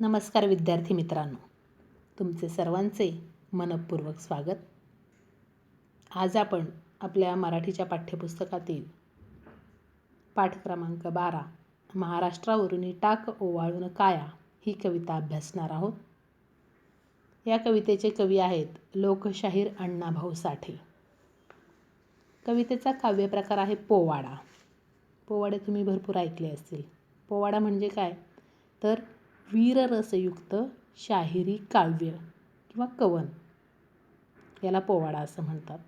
नमस्कार विद्यार्थी मित्रांनो. तुमचे सर्वांचे मनपूर्वक स्वागत. आज आपण आपल्या मराठीच्या पाठ्यपुस्तकातील पाठ क्रमांक बारा महाराष्ट्रावरून टाक ओवाळून काया ही कविता अभ्यासणार आहोत. या कवितेचे कवी आहेत लोकशाहीर अण्णाभाऊ साठे. कवितेचा काव्यप्रकार आहे पोवाडा. पोवाडे तुम्ही भरपूर ऐकले असतील. पोवाडा म्हणजे काय? तर वीररसयुक्त शाहिरी काव्य किंवा कवन याला पोवाडा असं म्हणतात.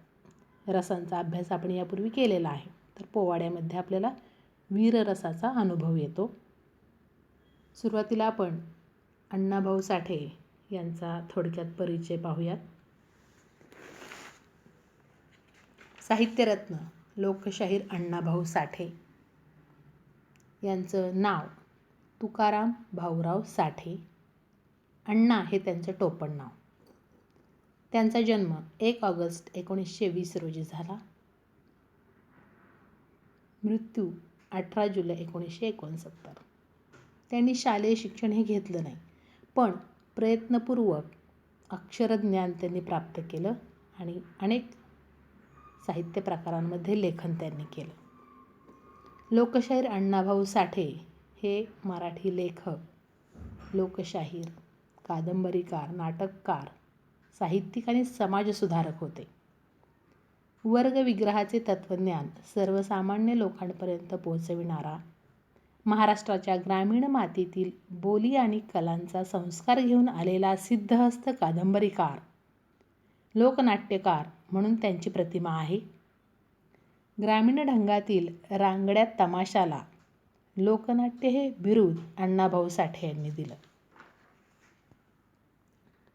रसांचा अभ्यास आपण यापूर्वी केलेला आहे. तर पोवाड्यामध्ये आपल्याला वीररसाचा अनुभव येतो. सुरुवातीला आपण अण्णाभाऊ साठे यांचा थोडक्यात परिचय पाहूयात. साहित्यरत्न लोकशाहीर अण्णाभाऊ साठे यांचं नाव तुकाराम भाऊराव साठे अण्णा हे त्यांचं टोपण नाव. त्यांचा जन्म एक ऑगस्ट एकोणीसशे वीस रोजी झाला. मृत्यू अठरा जुलै एकोणीसशे एकोणसत्तर. त्यांनी शालेय शिक्षण हे घेतलं नाही पण प्रयत्नपूर्वक अक्षरज्ञान त्यांनी प्राप्त केलं आणि अनेक साहित्य प्रकारांमध्ये लेखन त्यांनी केलं. लोकशाहीर अण्णाभाऊ साठे हे मराठी लेखक लोकशाहीर कादंबरीकार नाटककार साहित्यिक आणि समाजसुधारक होते. वर्गविग्रहाचे तत्त्वज्ञान सर्वसामान्य लोकांपर्यंत पोहोचविणारा महाराष्ट्राच्या ग्रामीण मातीतील बोली आणि कलांचा संस्कार घेऊन आलेला सिद्धहस्त कादंबरीकार लोकनाट्यकार म्हणून त्यांची प्रतिमा आहे. ग्रामीण ढंगातील रांगड्या तमाशाला लोकनाट्य हे बिरुद अण्णाभाऊ साठे यांनी दिलं.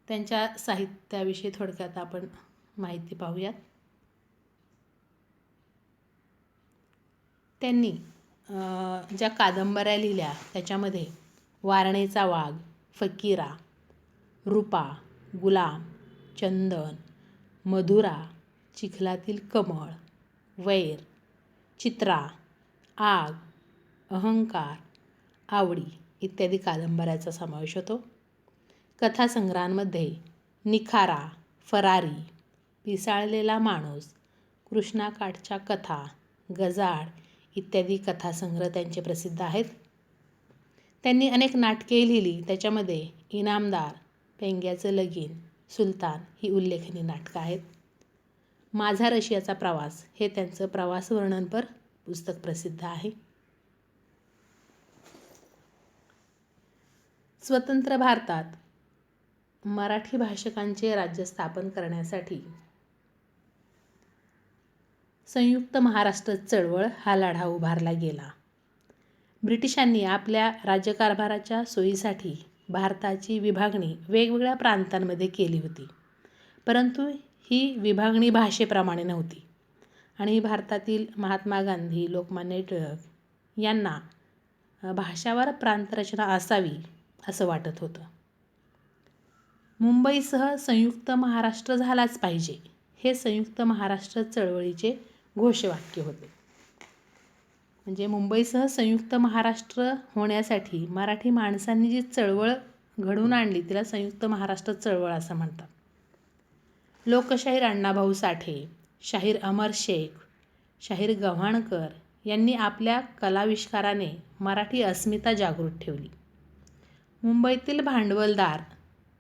त्यांच्या साहित्याविषयी थोडक्यात आपण माहिती पाहूयात. त्यांनी ज्या कादंबऱ्या लिहिल्या त्याच्यामध्ये वारणेचा वाघ फकीरा रुपा गुलाम चंदन मधुरा चिखलातील कमळ वैर चित्रा आग अहंकार आवडी इत्यादी कादंबऱ्याचा समावेश होतो. कथासंग्रहांमध्ये निखारा फरारी पिसाळलेला माणूस कृष्णाकाठच्या कथा गजाड इत्यादी कथासंग्रह त्यांचे प्रसिद्ध आहेत. त्यांनी अनेक नाटके लिहिली त्याच्यामध्ये इनामदार पेंग्याचं लगीन सुलतान ही उल्लेखनीय नाटकं आहेत. माझा रशियाचा प्रवास हे त्यांचं प्रवास वर्णनपर पुस्तक प्रसिद्ध आहे. स्वतंत्र भारतात मराठी भाषकांचे राज्य स्थापन करण्यासाठी संयुक्त महाराष्ट्र चळवळ हा लढा उभारला गेला. ब्रिटिशांनी आपल्या राज्यकारभाराच्या सोयीसाठी भारताची विभागणी वेगवेगळ्या प्रांतांमध्ये केली होती. परंतु ही विभागणी भाषेप्रमाणे नव्हती आणि भारतातील महात्मा गांधी लोकमान्य टिळक यांना भाषावर प्रांतरचना असावी असं वाटत होतं. मुंबईसह संयुक्त महाराष्ट्र झालाच पाहिजे हे संयुक्त महाराष्ट्र चळवळीचे घोषवाक्य होते. म्हणजे मुंबईसह संयुक्त महाराष्ट्र होण्यासाठी मराठी माणसांनी जी चळवळ घडवून आणली तिला संयुक्त महाराष्ट्र चळवळ असं म्हणतात. लोकशाहीर अण्णाभाऊ साठे शाहीर अमर शेख शाहीर गव्हाणकर यांनी आपल्या कलाविष्काराने मराठी अस्मिता जागृत ठेवली. मुंबईतील भांडवलदार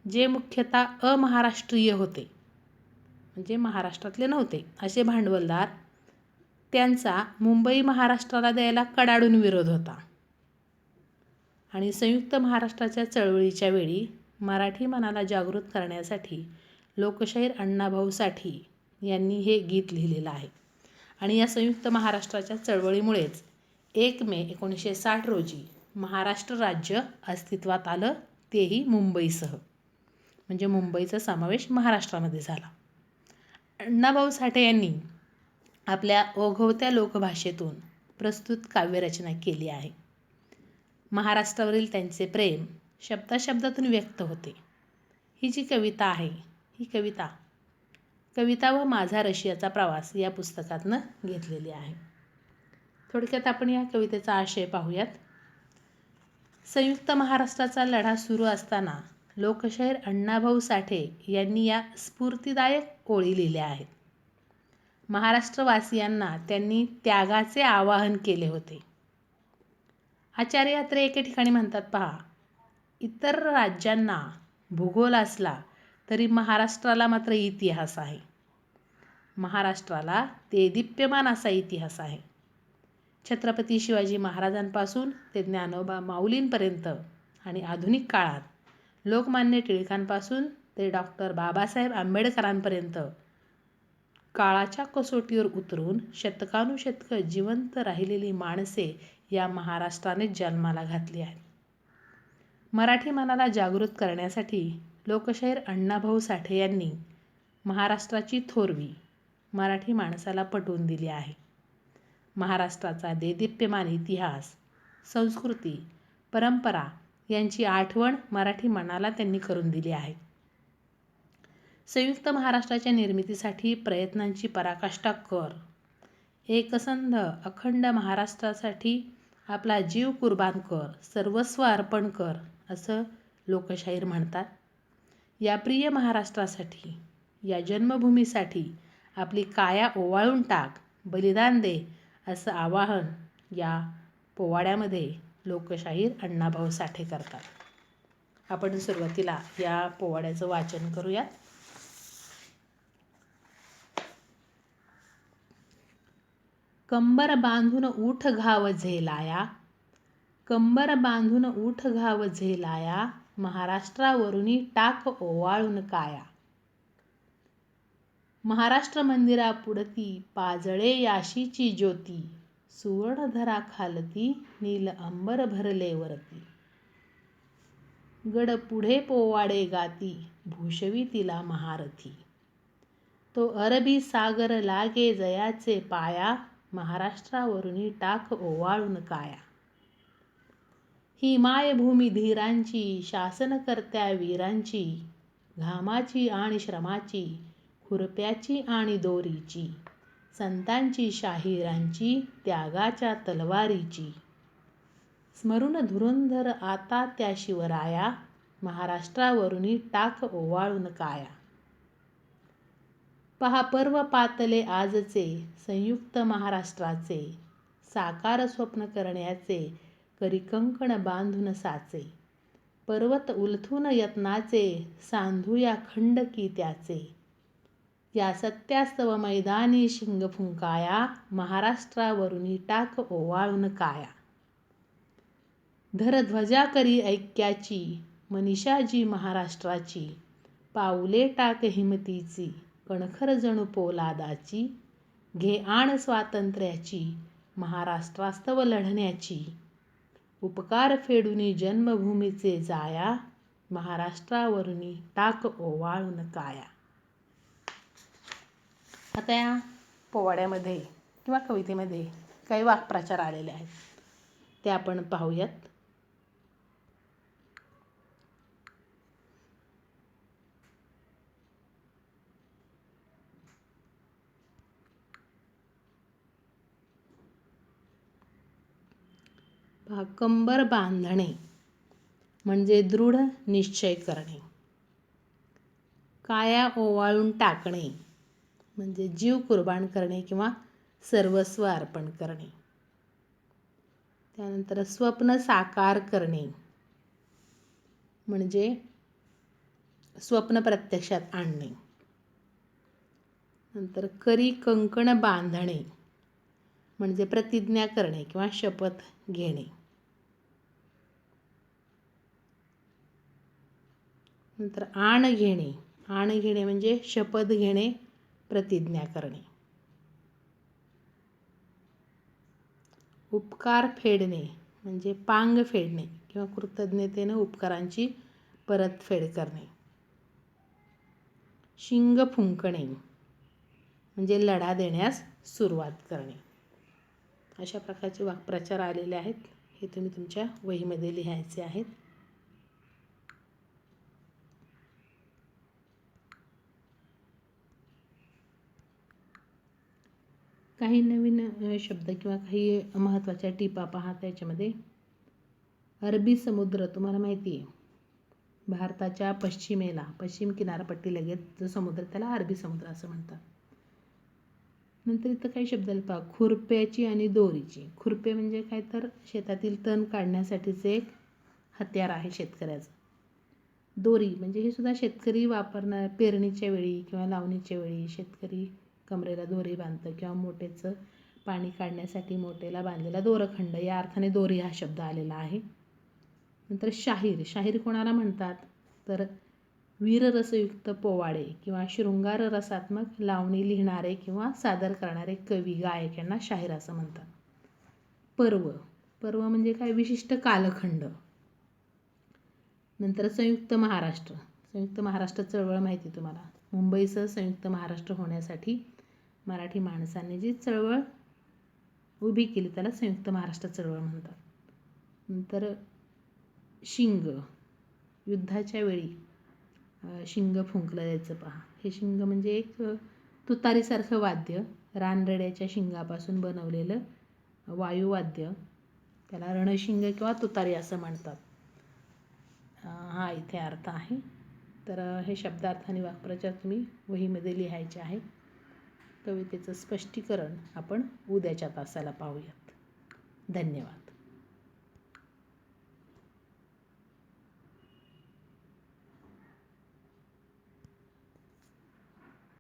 जे मुख्यतः अमहाराष्ट्रीय होते म्हणजे महाराष्ट्रातले नव्हते असे भांडवलदार त्यांचा मुंबई महाराष्ट्राला द्यायला कडाडून विरोध होता. आणि संयुक्त महाराष्ट्राच्या चळवळीच्या वेळी मराठी मनाला जागृत करण्यासाठी लोकशाहीर अण्णाभाऊ साठी यांनी हे गीत लिहिलेलं आहे. आणि या संयुक्त महाराष्ट्राच्या चळवळीमुळेच एक मे एकोणीसशे साठ रोजी महाराष्ट्र राज्य अस्तित्वात आलं तेही मुंबईसह. म्हणजे मुंबईचा समावेश महाराष्ट्रामध्ये झाला. अण्णाभाऊ साठे यांनी आपल्या ओघवत्या लोकभाषेतून प्रस्तुत काव्यरचना केली आहे. महाराष्ट्रावरील त्यांचे प्रेम शब्दाशब्दातून व्यक्त होते. ही जी कविता आहे ही कविता कविता व माझा रशियाचा प्रवास या पुस्तकातनं घेतलेली आहे. थोडक्यात आपण या कवितेचा आशय पाहूयात. संयुक्त महाराष्ट्राचा लढा सुरू असताना लोकशाहीर अण्णाभाऊ साठे यांनी या स्फूर्तिदायक ओळी लिहिल्या आहेत. महाराष्ट्रवासियांना त्यांनी त्यागाचे आवाहन केले होते. आचार्य यात्रे एके ठिकाणी म्हणतात पहा इतर राज्यांना भूगोल असला तरी महाराष्ट्राला मात्र इतिहास आहे. महाराष्ट्राला देदीप्यमान असा इतिहास आहे. छत्रपती शिवाजी महाराजांपासून ते ज्ञानोबा माऊलींपर्यंत आणि आधुनिक काळात लोकमान्य टिळकांपासून ते डॉक्टर बाबासाहेब आंबेडकरांपर्यंत काळाच्या कसोटीवर उतरून शतकानुशतकं जिवंत राहिलेली माणसे या महाराष्ट्राने जन्माला घातली आहेत. मराठी मनाला जागृत करण्यासाठी लोकशाहीर अण्णाभाऊ साठे यांनी महाराष्ट्राची थोरवी मराठी माणसाला पटवून दिली आहे. महाराष्ट्राचा देदीप्यमान इतिहास संस्कृती परंपरा यांची आठवण मराठी मनाला त्यांनी करून दिली आहे. संयुक्त महाराष्ट्राच्या निर्मितीसाठी प्रयत्नांची पराकाष्ठा कर. एकसंध अखंड महाराष्ट्रासाठी आपला जीव कुर्बान कर सर्वस्व अर्पण कर असं लोकशाहीर म्हणतात. या प्रिय महाराष्ट्रासाठी या जन्मभूमीसाठी आपली काया ओवाळून टाक बलिदान दे असं आवाहन या पोवाड्यामध्ये लोकशाहीर अण्णाभाऊ साठे करतात. आपण सुरुवातीला या पोवाड्याचं वाचन करूयात. कंबर बांधून ऊठ घाव झेलाया कंबर बांधून ऊठ घाव झेलाया महाराष्ट्रावरून टाक ओवाळून काया. महाराष्ट्र मंदिरा पुढती पाजळे याशीची ज्योती सुवर्णधरा खालती नील अंबर भरले वरती. गड पुढे पोवाडे गाती भूषवी तिला महारथी. तो अरबी सागर लागे जयाचे पाया महाराष्ट्रावरुनी टाक ओवाळून काया. ही मायभूमी धीरांची शासनकर्त्या वीरांची घामाची आणि श्रमाची खुरप्याची आणि दोरीची संतांची शाहिरांची त्यागाच्या तलवारीची. स्मरून धुरंधर आता त्या शिवराया महाराष्ट्रावरुनी टाक ओवाळून काया. पहा पर्व पातले आजचे संयुक्त महाराष्ट्राचे साकार स्वप्न करण्याचे करी कंकण बांधून साचे. पर्वत उलथून यत्नाचे सांधूया खंडकी त्याचे. या सत्यास्तव मैदानी शिंग फुंकाया महाराष्ट्रावरुनी टाक ओवाळून काया. धर ध्वजा करी ऐक्याची मनीषाजी महाराष्ट्राची पाऊले टाक हिमतीची कणखर जणू पोलादाची घे आण स्वातंत्र्याची महाराष्ट्रास्तव लढण्याची. उपकार फेडूनी जन्मभूमीचे जाया महाराष्ट्रावरुनी टाक ओवाळून काया. आता या पोवाड्यामध्ये किंवा कवितेमध्ये काही वाक्प्रचार आलेले आहेत. ते आपण पाहूयात. कंबर बांधणे म्हणजे दृढ निश्चय करणे. काया ओवाळून टाकणे म्हणजे जीव कुर्बान करणे किंवा सर्वस्व अर्पण करणे. त्यानंतर स्वप्न साकार करणे. म्हणजे स्वप्न प्रत्यक्षात आणणे. नंतर करी कंकण बांधणे. म्हणजे प्रतिज्ञा करणे किंवा शपथ घेणे. नंतर आण घेणे. आण घेणे म्हणजे शपथ घेणे. प्रतिज्ञा करणे. उपकार फेडणे म्हणजे पांग फेडणे किंवा कृतज्ञतेनं उपकारांची परतफेड करणे. शिंग फुंकणे म्हणजे लढा देण्यास सुरुवात करणे. अशा प्रकारचे वाक्प्रचार आलेले आहेत. हे तुम्ही तुमच्या वहीमध्ये लिहायचे आहेत. काही नवीन शब्द किंवा काही महत्त्वाच्या टिपा पहा त्याच्यामध्ये? अरबी समुद्र तुम्हाला माहिती आहे. भारताच्या पश्चिमेला पश्चिम किनारपट्टी लगेच जो समुद्र त्याला अरबी समुद्र असं म्हणतात. नंतर इथं काही शब्द आले पहा. खुरप्याची आणि दोरीची. खुरपे म्हणजे काय? तर शेतातील तण काढण्यासाठीचं एक हत्यार आहे शेतकऱ्याचं. दोरी म्हणजे हे सुद्धा शेतकरी वापरणार पेरणीच्या वेळी किंवा लावणीच्या वेळी शेतकरी कमरेला दोरी बांधतं किंवा मोठेचं पाणी काढण्यासाठी मोठेला बांधलेला दोरखंड या अर्थाने दोरी हा शब्द आलेला आहे. नंतर शाहीर शाहीर कोणाला म्हणतात? तर वीररसयुक्त पोवाडे किंवा शृंगार रसात्मक लावणी लिहिणारे किंवा सादर करणारे कवी गायक यांना शाहीर असं म्हणतात. पर्व पर्व म्हणजे काय? विशिष्ट कालखंड. नंतर संयुक्त महाराष्ट्र संयुक्त महाराष्ट्र चळवळ माहिती आहे तुम्हाला. मुंबईसह संयुक्त महाराष्ट्र होण्यासाठी मराठी माणसांनी जी चळवळ उभी केली त्याला संयुक्त महाराष्ट्र चळवळ म्हणतात. नंतर शिंग युद्धाच्या वेळी शिंग फुंकलं जायचं पहा. हे शिंग म्हणजे एक तुतारीसारखं वाद्य रानरेड्याच्या शिंगापासून बनवलेलं वायुवाद्य. त्याला रणशिंग किंवा तुतारी असं म्हणतात. हा इथे अर्थ आहे. तर हे शब्दार्थ आणि वाक्प्रचार तुम्ही वहीमध्ये लिहायचे आहे. कवितेचं स्पष्टीकरण आपण उद्याच्या तासाला पाहूयात. धन्यवाद.